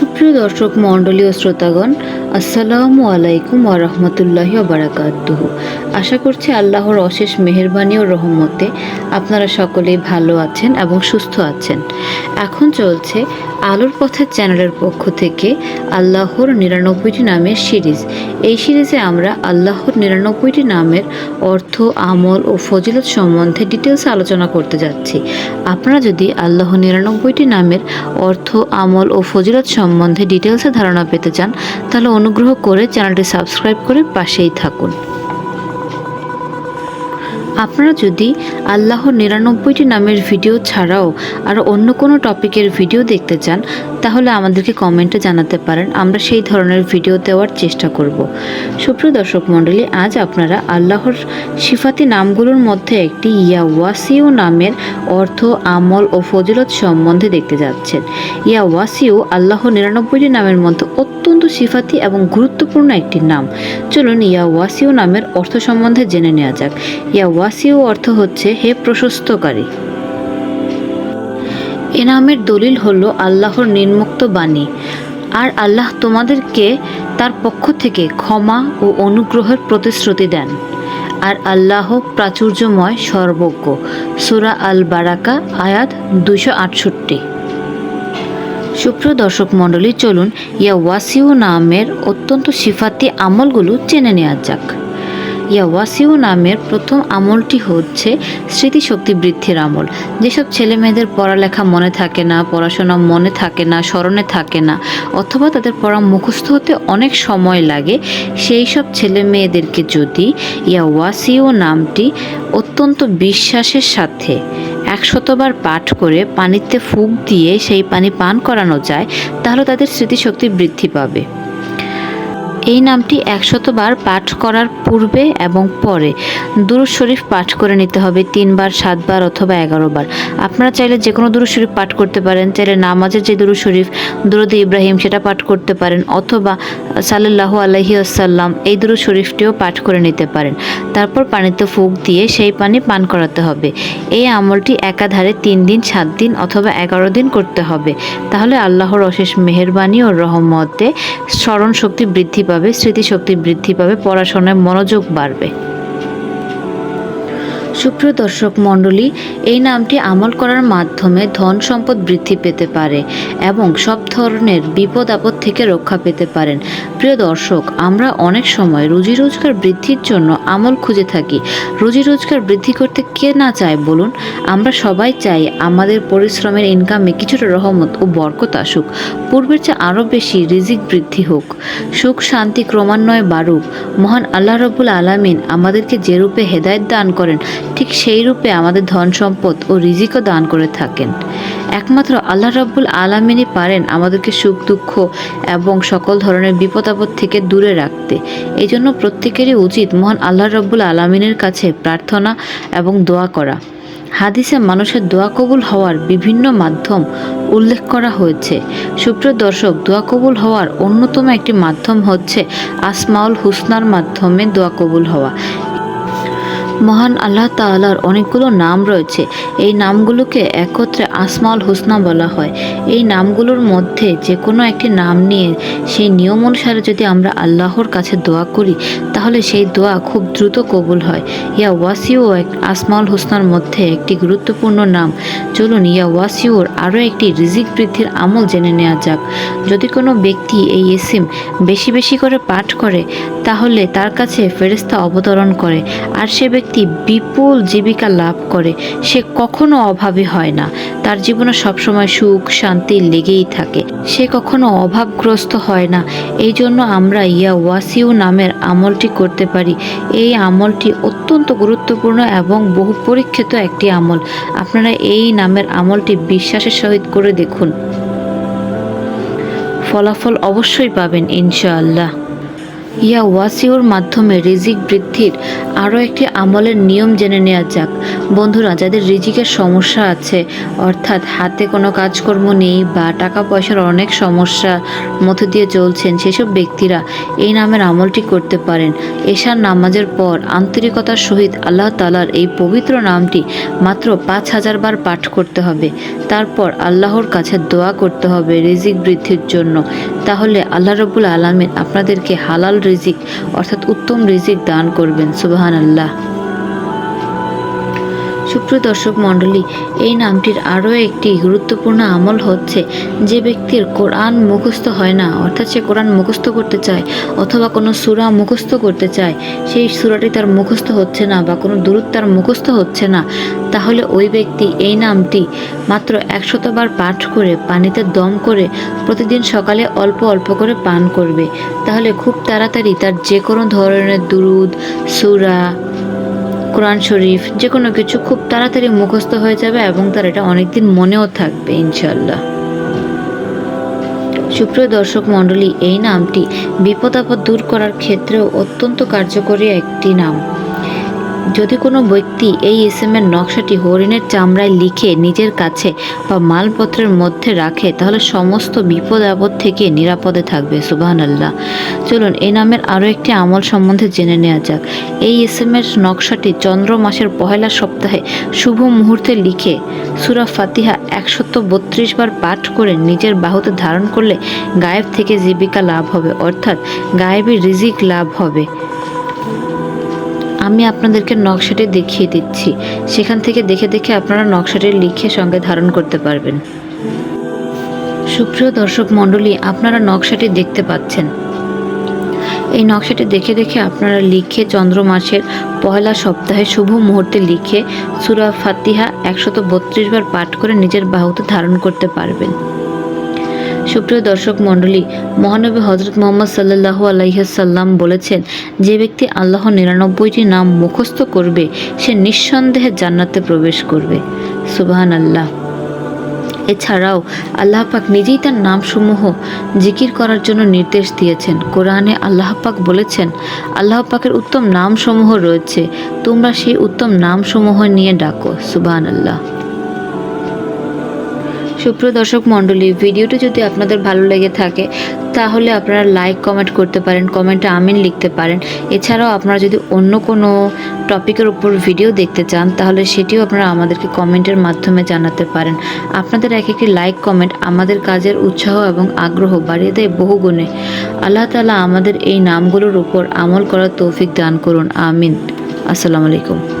সুপ্রিয় দর্শক মণ্ডলী ও শ্রোতাগণ আসসালামু আলাইকুম ওরহমতুল্লাহি বারাকাতুহু। আশা করছি আল্লাহর অশেষ মেহেরবানি ও রহমতে আপনারা সকলেই ভালো আছেন এবং সুস্থ আছেন। এখন চলছে আলোর পথের চ্যানেলের পক্ষ থেকে আল্লাহর নিরানব্বইটি নামের সিরিজ। এই সিরিজে আমরা আল্লাহর নিরানব্বইটি নামের অর্থ, আমল ও ফজিলত সম্বন্ধে ডিটেলস আলোচনা করতে যাচ্ছি। আপনারা যদি আল্লাহ নিরানব্বইটি নামের অর্থ, আমল ও ফজিলত সম্বন্ধে ডিটেলসে ধারণা পেতে চান, তাহলে অনুগ্রহ করে চ্যানেলটি সাবস্ক্রাইব করে পাশেই থাকুন। আপনারা যদি আল্লাহর নিরানব্বইটি নামের ভিডিও ছাড়াও আর অন্য কোনো টপিকের ভিডিও দেখতে চান তাহলে আমাদেরকে কমেন্টে জানাতে পারেন। আমরা সেই ধরনের ভিডিও দেওয়ার চেষ্টা করব। সুপ্রিয় দর্শক মণ্ডলী, আজ আপনারা আল্লাহর সিফাতি নামগুলোর মধ্যে একটি ইয়া ওয়াসিউ নামের অর্থ, আমল ও ফজিলত সম্বন্ধে দেখতে যাচ্ছেন। ইয়া ওয়াসিউ আল্লাহ নিরানব্বইটি নামের মধ্যে অত্যন্ত সিফাতি এবং গুরুত্বপূর্ণ একটি নাম। চলুন ইয়া ওয়াসিউ নামের অর্থ সম্বন্ধে জেনে নেওয়া যাক। ইয়া ওয়াসিউ অর্থ হচ্ছে, হে প্রশস্তকারী। এ নামের দলিল হলো আল্লাহর নির্মুক্ত বাণী। আর আল্লাহ তোমাদেরকে তার পক্ষ থেকে ক্ষমা ও অনুগ্রহের প্রতিশ্রুতি দেন। আর আল্লাহ প্রাচুর্যময় সর্বজ্ঞ। সুরা আল বারাকা আয়াত দুশো আটষট্টি। সুপ্রিয় দর্শক মণ্ডলী, চলুন ইয়া ওয়াসিউ নামের অত্যন্ত সিফাতি আমলগুলো চেনে নেওয়া যাক। ইয়া ওয়াসিউ নামের প্রথম আমলটি হচ্ছে স্মৃতিশক্তি বৃদ্ধির আমল। যেসব ছেলে মেয়েদের পড়ালেখা মনে থাকে না, পড়াশোনা মনে থাকে না, স্মরণে থাকে না, অথবা তাদের পড়া মুখস্থ হতে অনেক সময় লাগে, সেই সব ছেলে মেয়েদেরকে যদি ইয়া ওয়াসিউ নামটি অত্যন্ত বিশ্বাসের সাথে একশতবার পাঠ করে পানিতে ফুক দিয়ে সেই পানি পান করানো যায়, তাহলে তাদের স্মৃতিশক্তি বৃদ্ধি পাবে। এই নামটি একশতবার পাঠ করার পূর্বে এবং পরে। দুরুদ শরীফ পাঠ করে নিতে হবে তিনবার, সাতবার অথবা এগারো বার আপনারা চাইলে যে কোনো দুরুদ শরীফ পাঠ করতে পারেন, চাইলে নামাজের যে দুরুদ শরীফ, দুরুদ ইব্রাহিম সেটা পাঠ করতে পারেন অথবা সাল্লাল্লাহু আলহি আসাল্লাম এই দুরুদ শরীফটিও পাঠ করে নিতে পারেন। তারপর পানিতে ফুক দিয়ে সেই পানি পান করাতে হবে। এই আমলটি একাধারে তিন দিন, সাত দিন অথবা এগারো দিন করতে হবে। তাহলে আল্লাহর অশেষ মেহেরবানি ও রহমতে স্মরণ শক্তি বৃদ্ধি পাবে। স্মৃতিশক্তি বৃদ্ধি পাবে পড়াশোনায় মনোযোগ বাড়বে। সুপ্রিয় দর্শক মণ্ডলী, এই নামটি আমল করার মাধ্যমে ধন সম্পদ বৃদ্ধি পেতে পারে এবং সব ধরনের বিপদ আপদ থেকে রক্ষা পেতে পারেন। প্রিয় দর্শক, আমরা অনেক সময় রুজি রোজগার বৃদ্ধির জন্য আমল খুঁজে থাকি। রুজি রোজগার বৃদ্ধি করতে কে না চায় বলুন? আমরা সবাই চাই আমাদের পরিশ্রমের ইনকামে কিছুটা রহমত ও বরকত আসুক। পূর্বের চেয়ে আরও বেশি রিজিক বৃদ্ধি হোক। সুখ শান্তি ক্রমান্বয়ে বাড়ুক। মহান আল্লাহ রবুল আলামিন আমাদেরকে যে রূপে হেদায়ত দান করেন ঠিক সেই রূপে আমাদের ধন সম্পদ ও রিজিকও দান করে থাকেন। একমাত্র আল্লাহ রাব্বুল আলামিনই পারেন আমাদেরকে সুখ, দুঃখ এবং সকল ধরনের বিপদ আপদ থেকে দূরে রাখতে। এই জন্য প্রত্যেকেরই উচিত মহান আল্লাহ রব্বুল আলামিনের কাছে প্রার্থনা এবং দোয়া করা। হাদিসে মানুষের দোয়া কবুল হওয়ার বিভিন্ন মাধ্যম উল্লেখ করা হয়েছে। সুপ্রিয় দর্শক, দোয়া কবুল হওয়ার অন্যতম একটি মাধ্যম হচ্ছে আসমাউল হুসনার মাধ্যমে দোয়া কবুল হওয়া। মহান আল্লাহ তাআলার অনেকগুলো নাম রয়েছে। এই নামগুলোকে একত্রে আসমাউল হোসনা বলা হয়। এই নামগুলোর মধ্যে যে কোনো একটি নাম নিয়ে সেই নিয়ম অনুসারে যদি আমরা আল্লাহর কাছে দোয়া করি, তাহলে সেই দোয়া খুব দ্রুত কবুল হয়। ইয়া ওয়াসিও এক আসমাউল হোসনার মধ্যে একটি গুরুত্বপূর্ণ নাম। চলুন ইয়া ওয়াসিওর আরও একটি রিজিক বৃদ্ধির আমল জেনে নেওয়া যাক। যদি কোনো ব্যক্তি এই এসিম বেশি বেশি করে পাঠ করে তাহলে তার কাছে ফেরেস্তা অবতরণ করে, আর সে ব্যক্তি বিপুল জীবিকা লাভ করে। সে কখনো অভাবী হয় না। তার জীবনে সবসময় সুখ, শান্তি লেগেই থাকে। সে কখনো অভাবগ্রস্ত হয় না। এই জন্য আমরা ইয়া ওয়াসিউ নামের আমলটি করতে পারি। এই আমলটি অত্যন্ত গুরুত্বপূর্ণ এবং বহু পরীক্ষিত একটি আমল। আপনারা এই নামের আমলটি বিশ্বাসের সহিত করে দেখুন। ফলাফল অবশ্যই পাবেন, ইনশাআল্লাহ। ইয়া ওয়াসিউর মাধ্যমে রিজিক বৃদ্ধির আরও একটি আমলের নিয়ম জেনে নেওয়া যাক। বন্ধুরা, যাদের রিজিকের সমস্যা আছে, অর্থাৎ হাতে কোনো কাজকর্ম নেই বা টাকা পয়সার অনেক সমস্যা মধ্য দিয়ে চলছেন সেসব ব্যক্তিরা এই নামের আমলটি করতে পারেন। এশার নামাজের পর আন্তরিকতার সহিত আল্লাহ তালার এই পবিত্র নামটি মাত্র পাঁচ হাজার বার পাঠ করতে হবে। তারপর আল্লাহর কাছে দোয়া করতে হবে রিজিক বৃদ্ধির জন্য। তাহলে আল্লাহ রবুল আলমিন আপনাদেরকে হালাল রিজিক অর্থাৎ উত্তম রিজিক দান করবেন সুবাহান আল্লাহ সুপ্রিয় দর্শক মণ্ডলী, এই নামটির আরও একটি গুরুত্বপূর্ণ আমল হচ্ছে যে ব্যক্তির কোরআন মুখস্থ হয় না, অর্থাৎ সে কোরআন মুখস্থ করতে চায় অথবা কোনো সুরা মুখস্থ করতে চায়, সেই সুরাটি তার মুখস্থ হচ্ছে না বা কোনো দূরত তার মুখস্থ হচ্ছে না, তাহলে ওই ব্যক্তি এই নামটি মাত্র একশতবার পাঠ করে পানিতে দম করে প্রতিদিন সকালে অল্প অল্প করে পান করবে। তাহলে খুব তাড়াতাড়ি তার যে কোনো ধরনের দুরুদ, সুরা কোরআন শরীফ, যে কোনো কিছু খুব তাড়াতাড়ি মুখস্থ হয়ে যাবে এবং তার এটা অনেকদিন মনেও থাকবে ইনশাল্লাহ সুপ্রিয় দর্শক মণ্ডলী, এই নামটি বিপদ আপদ দূর করার ক্ষেত্রেও অত্যন্ত কার্যকরী একটি নাম। যদি কোনো ব্যক্তি এই এসএমের নকশাটি হরিণের চামড়ায় লিখে নিজের কাছে বা মালপত্রের মধ্যে রাখে, তাহলে সমস্ত বিপদ আপদ থেকে নিরাপদে থাকবে সুবাহান আল্লাহ চলুন এই নামের আরও একটি আমল সম্বন্ধে জেনে নেওয়া যাক। এই এসএমের নকশাটি চন্দ্র মাসের পহেলা সপ্তাহে শুভ মুহূর্তে লিখে সুরা ফাতিহা একশত বত্রিশ বার পাঠ করে নিজের বাহুতে ধারণ করলে গায়েব থেকে জীবিকা লাভ হবে, অর্থাৎ গায়েবী রিজিক লাভ হবে। আমি আপনাদেরকে নকশাটি দেখিয়ে দিচ্ছি। সেখান থেকে দেখে দেখে আপনারা নকশাটি লিখে সঙ্গে ধারণ করতে পারবেন। সুপ্রিয় দর্শক মণ্ডলী, আপনারা নকশাটি দেখতে পাচ্ছেন। এই নকশাটি দেখে দেখে আপনারা লিখে চন্দ্র মাসের পয়লা সপ্তাহে শুভ মুহূর্তে লিখে সুরা ফাতিহা একশত বত্রিশ বার পাঠ করে নিজের বাহুতে ধারণ করতে পারবেন। সুপ্রিয় দর্শক মণ্ডলী, মহানবী হজরত মোহাম্মদ সাল্লাহু আলাইসাল্লাম বলেছেন, যে ব্যক্তি আল্লাহ নিরানব্বইটি নাম মুখস্থ করবে, সে নিঃসন্দেহে জান্নাতে প্রবেশ করবে। সুবাহান আল্লাহ এছাড়াও আল্লাহ পাক নিজেই তার নামসমূহ জিকির করার জন্য নির্দেশ দিয়েছেন। কোরআনে আল্লাহ পাক বলেছেন, আল্লাহ পাকের উত্তম নামসমূহ রয়েছে, তোমরা সেই উত্তম নামসমূহ নিয়ে ডাকো। সুবাহান আল্লাহ সুপ্রিয় দর্শক মণ্ডলী, ভিডিওটি যদি আপনাদের ভালো লেগে থাকে, তাহলে আপনারা লাইক, কমেন্ট করতে পারেন, কমেন্টে আমিন লিখতে পারেন। এছাড়াও আপনারা যদি অন্য কোনো টপিকের উপর ভিডিও দেখতে চান, তাহলে সেটিও আপনারা আমাদেরকে কমেন্টের মাধ্যমে জানাতে পারেন। আপনাদের এক একটি লাইক, কমেন্ট আমাদের কাজের উৎসাহ এবং আগ্রহ বাড়িয়ে দেয় বহুগুণে। আল্লাহ তালা আমাদের এই নামগুলোর উপর আমল করার তৌফিক দান করুন। আমিন। আসসালামু আলাইকুম।